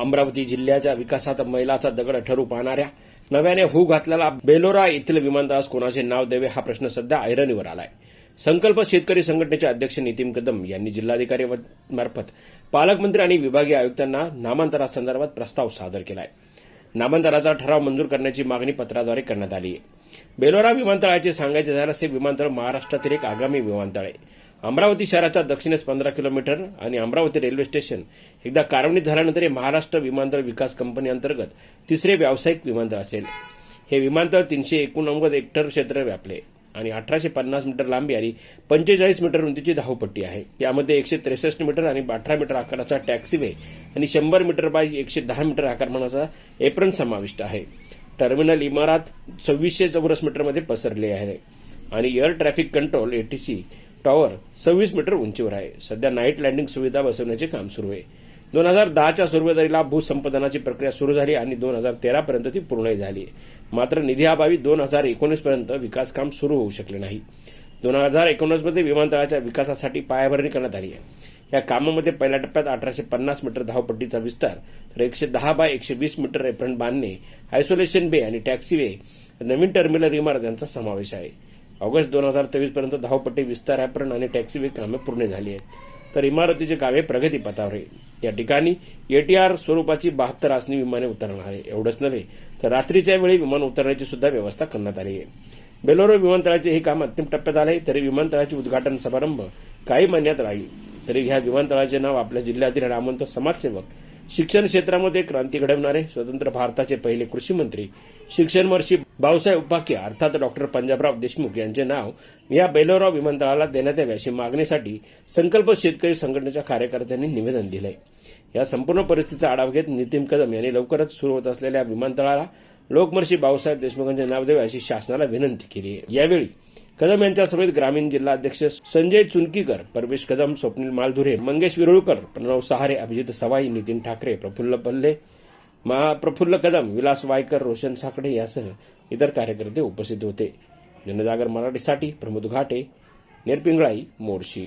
अमरावती जिल्ह्याच्या विकासात मैलाचा दगड ठरू पाहणाऱ्या नव्याने हू घातलेला बेलोरा येथील विमानतळास कोणाचे नाव द्यावे हा प्रश्न सध्या ऐरणीवर आलाय. संकल्प शेतकरी संघटनेचे अध्यक्ष नितीन कदम यांनी जिल्हाधिकारी मार्फत पालकमंत्री आणि विभागीय आयुक्तांना नामांतरासंदर्भात प्रस्ताव सादर केलाय. नामांतराचा ठराव मंजूर करण्याची मागणी पत्राद्वारे करण्यात आली आहे बेलोरा विमानतळाचे सांगायचे झाल्यास हे विमानतळ महाराष्ट्रातील एक आगामी विमानतळ आहे. अमरावती शहराच्या दक्षिणेस पंधरा किलोमीटर आणि अमरावती रेल्वे स्टेशन एकदा कार्यान्वित झाल्यानंतर हे महाराष्ट्र विमानतळ विकास कंपनी अंतर्गत तिसरे व्यावसायिक विमानतळ असेल. हे विमानतळ तीनशे एकोणनव्वद हेक्टर क्षेत्र व्यापले आणि अठराशे पन्नास मीटर लांबी आणि पंचेचाळीस मीटर उंचीची धावपट्टी आहे. यामध्ये एकशे त्रेसष्ट मीटर आणि अठरा मीटर आकाराचा टॅक्सीवे आणि शंभर मीटर बाय एकशे दहा मीटर आकारमानाचा एप्रन समाविष्ट आहे. टर्मिनल इमारत सव्वीसशे चौरस मीटरमध्ये पसरली आहे. आणि air traffic control ATC tower सव्वीस मीटर उंचीवर आहे. सध्या नाईट लँडिंग सुविधा बसवण्याचे काम सुरू आहे. दोन हजार दहाच्या सुरुवातीला भूसंपादनाची प्रक्रिया सुरू झाली आणि दोन हजार तेरा पर्यंत ती पूर्ण झाली. मात्र निधीअभावी दोन हजार एकोणीस पर्यंत विकास काम सुरू होऊ शकले नाही. दोन हजार एकोणीसमध्ये विमानतळाच्या विकासासाठी पायाभरणी करण्यात आली आहे. या कामामध्ये पहिल्या टप्प्यात अठराशे पन्नास मीटर धावपट्टीचा विस्तार तर एकशे दहा बाय एकशे वीस मीटर रेफरंट बांधणे आयसोलेशन बे आणि टॅक्सीवे नवीन टर्मिनल इमारत यांचा समावेश आहे. ऑगस्ट दोन हजार तेवीस पर्यंत धावपट्टी विस्तार आणि टॅक्सीवे कामे पूर्ण झाली आहेत. तर इमारतीची कामे प्रगतीपथावर आहे. या ठिकाणी एटीआर स्वरूपाची बहात्तर आसनी विमाने उतरणार आहे. एवढंच नव्हे तर रात्रीच्या वेळी विमान उतरण्याची सुद्धा व्यवस्था करण्यात आली आहे. बेलोरो विमानतळाचे हे काम अंतिम टप्प्यात आले तरी विमानतळाचे उद्घाटन समारंभ काही महिन्यात राहील. तरी ह्या विमानतळाचे नाव आपल्या जिल्ह्यातील रामंत समाजसेवक शिक्षण क्षेत्रामध्ये क्रांती घडवणारे स्वतंत्र भारताचे पहिले कृषी मंत्री शिक्षण महर्षी भाऊसाहेब उपाख्य अर्थात डॉक्टर पंजाबराव देशमुख यांचे नाव या बेलोराव विमानतळाला देण्यात यावे अशी मागणीसाठी संकल्प शेतकरी संघटनेच्या कार्यकर्त्यांनी निवेदन दिलंय. या संपूर्ण परिस्थितीचा आढावा घेत नितीन कदम यांनी लवकरच सुरू होत असलेल्या विमानतळाला लोकमर्षी बाबासाहेब देशमुखांचे नाव द्यावे अशी शासनाला विनंती केली आहे. यावेळी कदम यांच्या समेत ग्रामीण जिल्हा अध्यक्ष संजय चुनकीकर परवेश कदम स्वप्नील मालधुरे मंगेश विरुळकर प्रणव सहारे अभिजित सवाई नितीन ठाकरे प्रफुल्ल पल्ले महा प्रफुल्ल कदम विलास वायकर रोशन साकडे यासह इतर कार्यकर्ते उपस्थित होते. जनजागर मराठीसाठी प्रमोद घाटे नेरपिंगळाई मोर्शी.